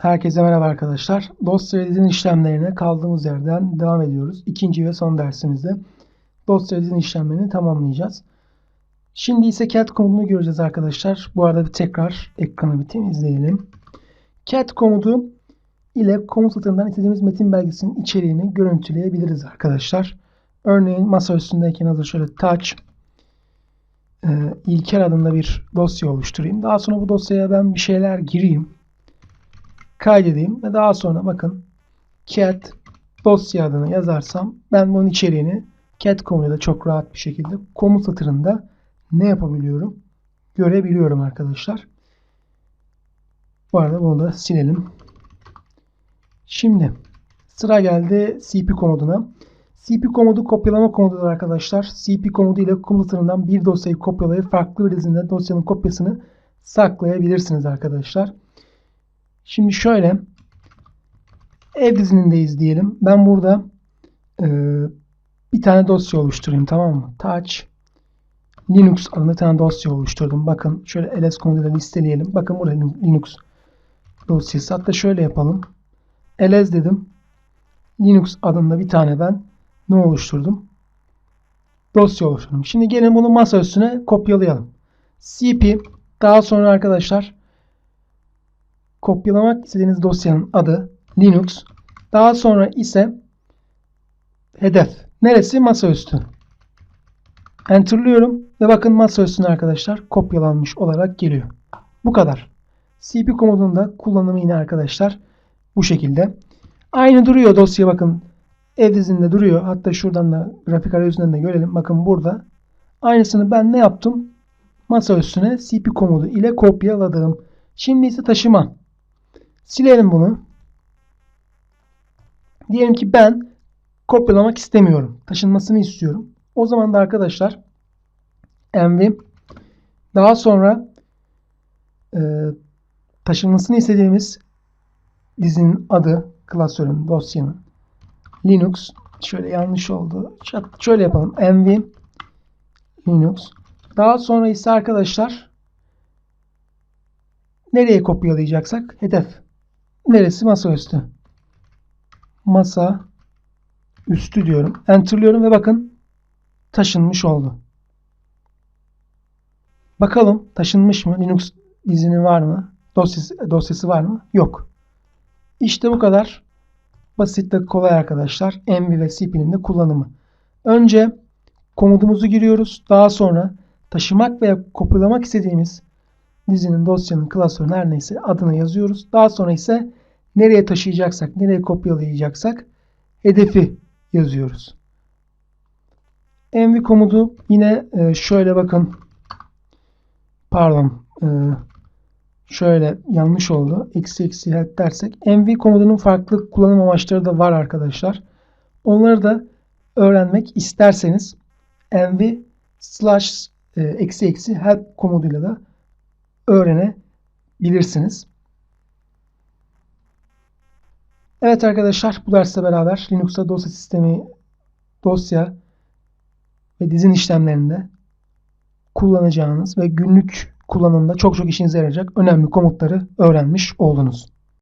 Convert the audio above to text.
Herkese merhaba arkadaşlar. Dosya dizin işlemlerine kaldığımız yerden devam ediyoruz. İkinci ve son dersimizde dosya dizin işlemlerini tamamlayacağız. Şimdi ise cat komutunu göreceğiz arkadaşlar. Bu arada bir tekrar ekranı bir temizleyelim. Cat komutu ile komut satırından istediğimiz metin belgesinin içeriğini görüntüleyebiliriz arkadaşlar. Örneğin masa üstündeyken hazır şöyle touch e, İlker adında bir dosya oluşturayım. Daha sonra bu dosyaya ben bir şeyler gireyim kaydedeyim ve daha sonra bakın cat dosya adını yazarsam ben bunun içeriğini cat komutuyla çok rahat bir şekilde komut satırında ne yapabiliyorum görebiliyorum arkadaşlar. Bu arada bunu da silelim. Şimdi sıra geldi cp komutuna. cp komutu kopyalama komutudur arkadaşlar. cp komutu ile komut satırından bir dosyayı kopyalayıp farklı bir dizinde dosyanın kopyasını saklayabilirsiniz arkadaşlar. Şimdi şöyle ev dizinindeyiz diyelim. Ben burada e, bir tane dosya oluşturayım tamam mı? Touch Linux adında bir tane dosya oluşturdum. Bakın şöyle ls komutuyla listeleyelim. Bakın burada Linux dosyası. Hatta şöyle yapalım. ls dedim. Linux adında bir tane ben ne oluşturdum? Dosya oluşturdum. Şimdi gelin bunu masa üstüne kopyalayalım. cp daha sonra arkadaşlar kopyalamak istediğiniz dosyanın adı Linux. Daha sonra ise hedef. Neresi? Masaüstü. Enter'lıyorum ve bakın masaüstüne arkadaşlar kopyalanmış olarak geliyor. Bu kadar. cp komutunda kullanımı yine arkadaşlar bu şekilde. Aynı duruyor dosya bakın. Ev dizinde duruyor. Hatta şuradan da grafik arayüzünden de görelim. Bakın burada. Aynısını ben ne yaptım? Masa üstüne cp komutu ile kopyaladım. Şimdi ise taşıma. Silelim bunu. Diyelim ki ben kopyalamak istemiyorum. Taşınmasını istiyorum. O zaman da arkadaşlar env daha sonra e, taşınmasını istediğimiz dizinin adı klasörün, dosyanın Linux şöyle yanlış oldu. Şöyle yapalım. env Linux. Daha sonra ise arkadaşlar nereye kopyalayacaksak hedef Neresi? Masa üstü. Masa üstü diyorum. Enter'lıyorum ve bakın taşınmış oldu. Bakalım taşınmış mı? Linux izini var mı? Dosyası, dosyası var mı? Yok. İşte bu kadar basit ve kolay arkadaşlar. Env ve cp'nin de kullanımı. Önce komutumuzu giriyoruz. Daha sonra taşımak veya kopyalamak istediğimiz dizinin, dosyanın, klasörün her neyse adını yazıyoruz. Daha sonra ise nereye taşıyacaksak, nereye kopyalayacaksak hedefi yazıyoruz. env komutu yine e, şöyle bakın. Pardon. E, şöyle yanlış oldu. Eksi eksi help dersek. env komutunun farklı kullanım amaçları da var arkadaşlar. Onları da öğrenmek isterseniz env slash e, eksi eksi help komutuyla da öğrenebilirsiniz. Evet arkadaşlar bu dersle beraber Linux'ta dosya sistemi, dosya ve dizin işlemlerinde kullanacağınız ve günlük kullanımda çok çok işinize yarayacak önemli komutları öğrenmiş oldunuz.